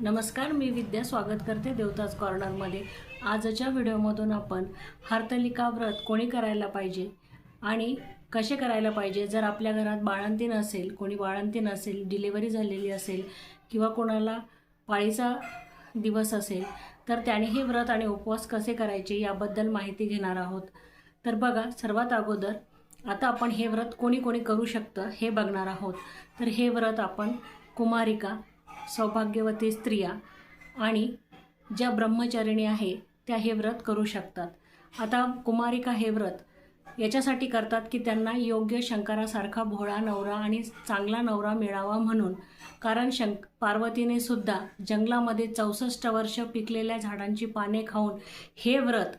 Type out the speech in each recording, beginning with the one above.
नमस्कार मी विद्या स्वागत करते देवताज कॉर्नरमध्ये आजच्या व्हिडिओमधून आपण हार्तलिका व्रत कोणी करायला पाहिजे आणि कसे करायला पाहिजे? जर आपल्या घरात बाळंतीण असेल कोणी बाळंतीण असेल डिलेवरी झालेली असेल किंवा कोणाला पाळीचा दिवस असेल तर त्याने हे व्रत आणि उपवास कसे करायचे याबद्दल माहिती घेणार आहोत. तर बघा सर्वात अगोदर आता आपण हे व्रत कोणी कोणी करू शकतं हे बघणार आहोत. तर हे व्रत आपण कुमारिका सौभाग्यवती स्त्रिया आणि ज्या ब्रह्मचारिणी आहे त्या हे व्रत करू शकतात. आता कुमारिका हे व्रत याच्यासाठी करतात की त्यांना योग्य शंकरासारखा भोळा नवरा आणि चांगला नवरा मिळावा म्हणून. कारण शंक पार्वतीने सुद्धा जंगलामध्ये चौसष्ट वर्ष पिकलेल्या झाडांची पाने खाऊन हे व्रत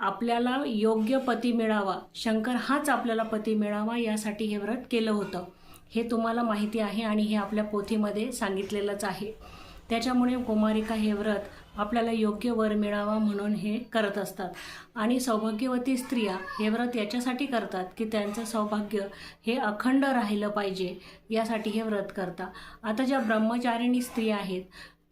आपल्याला योग्य पती मिळावा शंकर हाच आपल्याला पती मिळावा यासाठी हे व्रत केलं होतं. हे तुम्हाला माहिती आहे आणि हे आपल्या पोथीमध्ये सांगितलेलंच आहे. त्याच्यामुळे कुमारिका हे व्रत आपल्याला योग्य वर मिळावा म्हणून हे करत असतात. आणि सौभाग्यवती स्त्रिया हे व्रत याच्यासाठी करतात की त्यांचं सौभाग्य हे अखंड राहिलं पाहिजे यासाठी हे व्रत करता आता ज्या ब्रह्मचारिणी स्त्रिया आहेत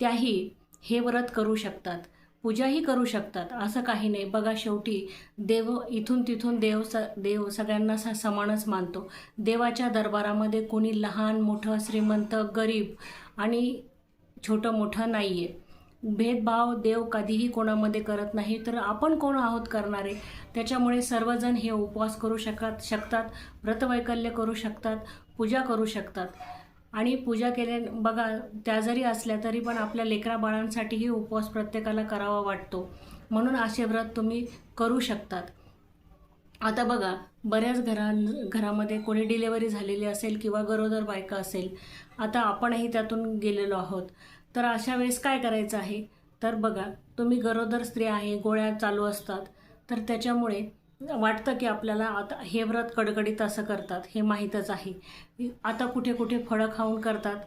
त्याही हे व्रत करू शकतात. पूजाही करू शकतात. असं काही नाही. बघा शेवटी देव इथून तिथून देव स देव सगळ्यांना समानच मानतो. देवाच्या दरबारामध्ये कोणी लहान मोठं श्रीमंत गरीब आणि छोटं मोठं नाही आहे भेदभाव देव कधीही कोणामध्ये करत नाही तर आपण कोण आहोत करणारे? त्याच्यामुळे सर्वजण हे उपवास करू शकत शकतात व्रतवैकल्य करू शकतात पूजा करू शकतात. आणि पूजा केल्या बघा त्या जरी असल्या तरी पण आपल्या लेकरा बाळांसाठीही उपवास प्रत्येकाला करावा वाटतो. म्हणून असे व्रत तुम्ही करू शकतात. आता बघा बऱ्याच घरां घरामध्ये कोणी डिलेवरी झालेली असेल किंवा गरोदर बायका असेल आता आपणही त्यातून गेलेलो आहोत. तर अशा वेळेस काय करायचं आहे? तर बघा तुम्ही गरोदर स्त्री आहे गोळ्या चालू असतात. तर त्याच्यामुळे वाटतं की आपल्याला आता हे व्रत कडकडीत असं करतात हे माहीतच आहे. आता कुठे कुठे फळं खाऊन करतात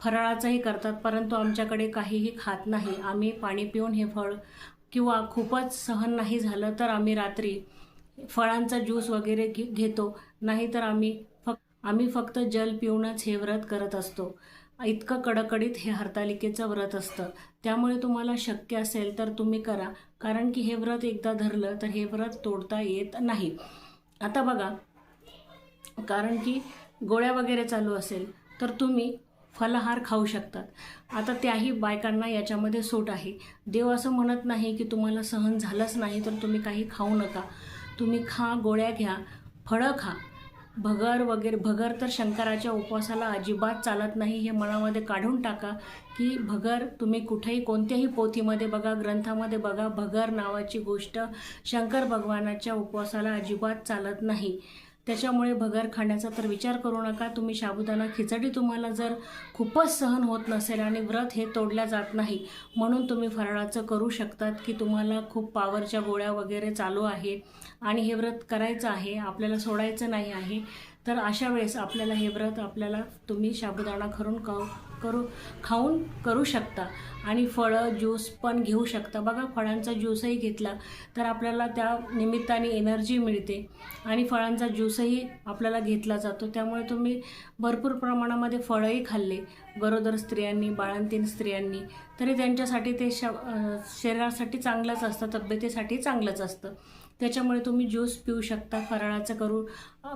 फराळाचंही करतात परंतु आमच्याकडे काहीही खात नाही. आम्ही पाणी पिऊन हे फळ किंवा खूपच सहन नाही झालं तर आम्ही रात्री फळांचा ज्यूस वगैरे घे घेतो. नाहीतर आम्ही फक्त आम्ही फक्त जल पिऊनच हे व्रत करत असतो. इतकं कडकडीत हे हरतालिकेचं व्रत असतं. त्यामुळे तुम्हाला शक्य असेल तर तुम्ही करा. कारण की हे व्रत एकदा धरलं तर हे व्रत तोडता येत नाही. आता बघा. कारण की गोळ्या वगैरे चालू असेल तर तुम्ही फलाहार खाऊ शकतात. आता त्याही बायकांना याच्यामध्ये सूट आहे. देव असं म्हणत नाही की तुम्हाला सहन झालंच नाही तर तुम्ही काही खाऊ नका. तुम्ही खा गोळ्या घ्या फळं खा. भगर वगैरे भगर तर शंकराच्या उपवासाला अजिबात चालत नाही हे मनामध्ये काढून टाका की भगर तुम्ही कुठेही कोणत्याही पोथीमध्ये बघा ग्रंथामध्ये बघा भगर नावाची गोष्ट शंकर भगवानाच्या उपवासाला अजिबात चालत नाही. त्याच्यामुळे भगर खाण्याचा तर विचार करू नका. तुम्ही साबुदाणा खिचडी तुम्हाला जर खूपच सहन होत नसेल आणि व्रत हे तोडल्या जात नाही म्हणून तुम्ही फराळाचं करू शकतात की तुम्हाला खूप पावरच्या गोळ्या वगैरे चालू आहे आणि हे व्रत करायचं आहे आपल्याला सोडायचं नाही आहे तर अशा वेळेस आपल्याला हे व्रत आपल्याला तुम्ही साबुदाणा खरून खाऊ करू खाऊन करू शकता. आणि फळं ज्यूस पण घेऊ शकता. बघा फळांचा ज्यूसही घेतला तर आपल्याला त्या निमित्ताने एनर्जी मिळते. आणि फळांचा ज्यूसही आपल्याला घेतला जातो. त्यामुळे तुम्ही भरपूर प्रमाणामध्ये फळंही खाल्ले. गरोदर स्त्रियांनी बाळंतीन स्त्रियांनी तरी त्यांच्यासाठी ते श शरीरासाठी चांगलंच असतं तब्येतीसाठी चांगलंच असतं. त्याच्यामुळे तुम्ही ज्यूस पिऊ शकता फराळाचं करू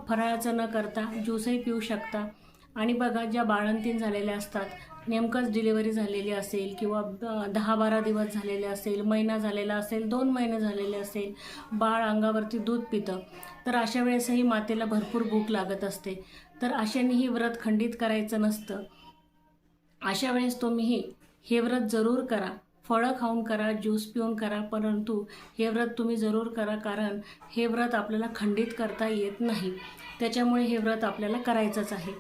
फराळाचं न करता ज्यूसही पिऊ शकता. आणि बघा ज्या बाळंतीण झालेल्या असतात नेमकंच डिलिव्हरी झालेली असेल किंवा दहा बारा दिवस झालेले असेल महिना झालेला असेल दोन महिने झालेले असेल बाळ अंगावरती दूध पितं तर अशा वेळेसही मातेला भरपूर भूक लागत असते. तर अशानेही व्रत खंडित करायचं नसतं. अशा वेळेस तुम्हीही हे व्रत जरूर करा. फळं खाऊन करा ज्यूस पिऊन करा परंतु हे व्रत तुम्ही जरूर करा कारण हे व्रत आपल्याला खंडित करता येत नाही. त्याच्यामुळे हे व्रत आपल्याला करायचंच आहे.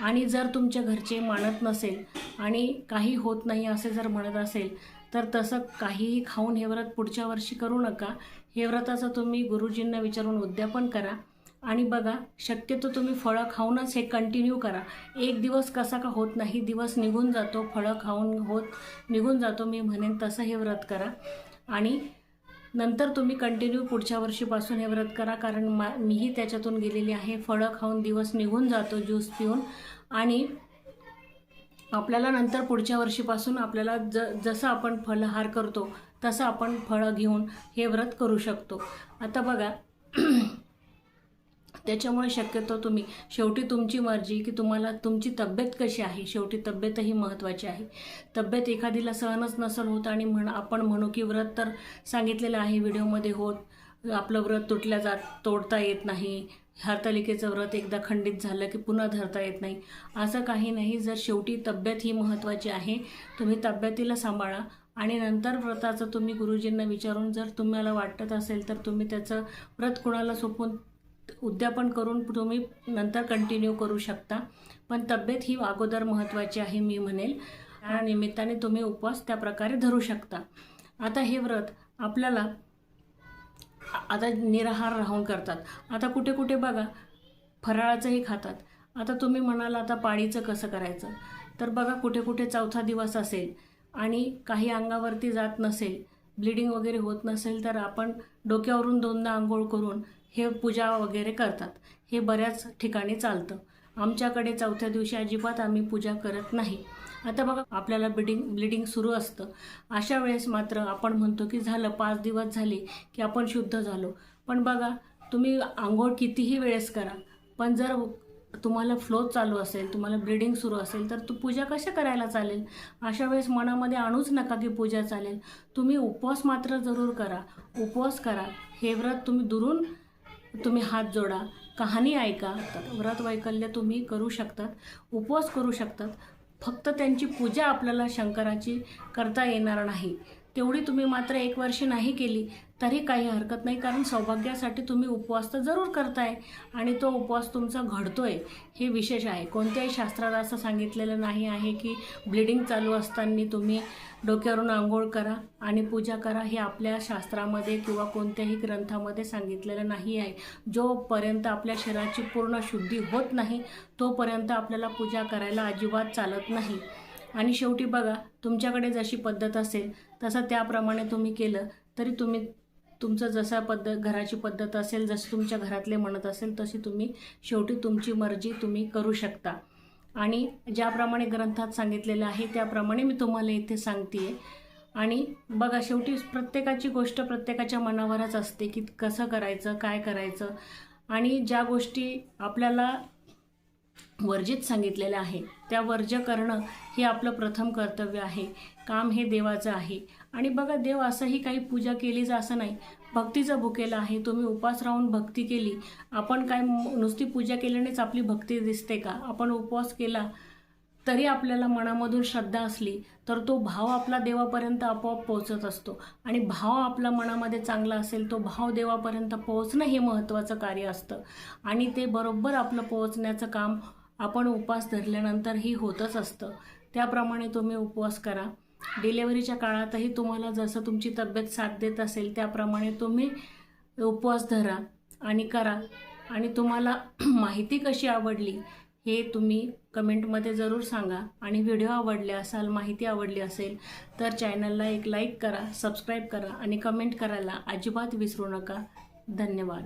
आणि जर तुमच्या घरचे मानत नसेल आणि काही होत नाही असे जर म्हणत असेल तर तसं काहीही खाऊन हे व्रत पुढच्या वर्षी करू नका. हे व्रताचं तुम्ही गुरुजींना विचारून उद्यापन करा. आणि बघा शक्यतो तुम्ही फळं खाऊनच हे कंटिन्यू करा. एक दिवस कसा का होत नाही दिवस निघून जातो फळं खाऊन होत निघून जातो मी म्हणेन तसं हे व्रत करा. आणि नंतर तुम्ही कंटिन्यू पुढच्या वर्षीपासून हे व्रत करा कारण मा मीही त्याच्यातून गेलेली आहे. फळं खाऊन दिवस निघून जातो ज्यूस पिऊन. आणि आपल्याला नंतर पुढच्या वर्षीपासून आपल्याला ज जसं आपण फलहार करतो तसं आपण फळं घेऊन हे व्रत करू शकतो. आता बघा त्याच्यामुळे शक्यतो तुम्ही शेवटी तुमची मर्जी की तुम्हाला तुमची तब्येत कशी आहे? शेवटी तब्येतही महत्त्वाची आहे. तब्येत एखादीला सहनच नसल होत आणि म्हण आपण म्हणू की व्रत तर सांगितलेलं आहे व्हिडिओमध्ये होत आपलं व्रत तुटल्या जात तोडता येत नाही हरतालिकेचं व्रत एकदा खंडित झालं की पुन्हा धरता येत नाही. असं काही नाही जर शेवटी तब्येत ही महत्त्वाची आहे तुम्ही तब्येतीला सांभाळा आणि नंतर व्रताचं तुम्ही गुरुजींना विचारून जर तुम्हाला वाटत असेल तर तुम्ही त्याचं व्रत कुणाला सोपून उद्यापन करून तुम्ही नंतर कंटिन्यू करू शकता. पण तब्येत ही अगोदर महत्त्वाची आहे मी म्हणेल. या निमित्ताने तुम्ही उपवास त्या प्रकारे धरू शकता. आता हे व्रत आपल्याला आता निराहार राहून करतात. आता कुठे कुठे बघा फराळाचंही खातात. आता तुम्ही म्हणाल आता पाळीचं कसं करायचं? तर बघा कुठे कुठे चौथा दिवस असेल आणि काही अंगावरती जात नसेल ब्लिडिंग वगैरे होत नसेल तर आपण डोक्यावरून दोनदा आंघोळ करून हे पूजा वगैरे करतात. हे बऱ्याच ठिकाणी चालतं. आमच्याकडे चौथ्या दिवशी अजिबात आम्ही पूजा करत नाही. आता बघा आपल्याला ब्लिडिंग ब्लिडिंग सुरू असतं. अशा वेळेस मात्र आपण म्हणतो की झालं पाच दिवस झाले की आपण शुद्ध झालो. पण बघा तुम्ही आंघोळ कितीही वेळेस करा पण जर तुम्हाला फ्लो चालू असेल तुम्हाला ब्लिडिंग सुरू असेल तर तू पूजा कशा करायला चालेल? अशा वेळेस मनामध्ये आणूच नका की पूजा चालेल. तुम्ही उपवास मात्र जरूर करा. उपवास करा. हे व्रत तुम्ही दुरून तुम्ही हात जोडा. कहाणी ऐका. व्रत वैकल्य तुम्ही करू शकतात. उपवास करू शकतात. फक्त त्यांची पूजा आपल्याला शंकराची करता येणार नाही. तेवढी तुम्ही मात्र एक वर्ष नाही केली. तरी काही हरकत नाही कारण सौभाग्यासाठी तुम्ही उपवास तर जरूर करताय आणि तो उपवास तुमचा घडतोय हे विशेष आहे. कोणत्याही शास्त्रात असं सांगितलेलं नाही आहे की ब्लिडिंग चालू असताना तुम्ही डोक्यावरून आंघोळ करा आणि पूजा करा हे आपल्या शास्त्रामध्ये किंवा कोणत्याही ग्रंथामध्ये सांगितलेलं नाही आहे. जोपर्यंत आपल्या शरीराची पूर्ण शुद्धी होत नाही तोपर्यंत आपल्याला पूजा करायला अजिबात चालत नाही. आणि शेवटी बघा तुमच्याकडे जशी पद्धत असेल तसं त्याप्रमाणे तुम्ही केलं तरी तुम्ही तुमचं जसा पद्धत घराची पद्धत असेल जसं तुमच्या घरातले म्हणत असेल तशी तुम्ही शेवटी तुमची मर्जी तुम्ही करू शकता. आणि ज्याप्रमाणे ग्रंथात सांगितलेलं आहे त्याप्रमाणे मी तुम्हाला इथे सांगते आणि बघा शेवटी प्रत्येकाची गोष्ट प्रत्येकाच्या मनावरच असते की कसं करायचं काय करायचं. आणि ज्या गोष्टी आपल्याला वर्जित सांगितलेलं आहे त्या वर्ज्य करणं हे आपलं प्रथम कर्तव्य आहे. काम हे देवाचं आहे. आणि बघा देव असंही काही पूजा केलीच असं नाही. भक्तीचं भुकेला आहे. तुम्ही उपवास राहून भक्ती केली. आपण काय नुसती पूजा केल्यानेच आपली भक्ती दिसते का? आपण उपवास केला तरी आपल्याला मनामधून श्रद्धा असली तर तो भाव आपला देवापर्यंत आपोआप पोहोचत असतो. आणि भाव आपला मनामध्ये चांगला असेल तो भाव देवापर्यंत पोहोचणं हे महत्त्वाचं कार्य असतं. आणि ते बरोबर आपलं पोहोचण्याचं काम आपण उपवास धरल्यानंतर ही होतच असतं. त्याप्रमाणे तुम्ही उपवास करा. डिलेवरीच्या काळातही तुम्हाला जसं तुमची तब्येत साथ देत असेल त्याप्रमाणे तुम्ही उपवास धरा आणि करा. आणि तुम्हाला माहिती कशी आवडली हे तुम्ही कमेंटमध्ये जरूर सांगा. आणि व्हिडिओ आवडले असाल माहिती आवडली असेल तर चॅनलला एक लाईक करा सबस्क्राईब करा आणि कमेंट करायला अजिबात विसरू नका. धन्यवाद.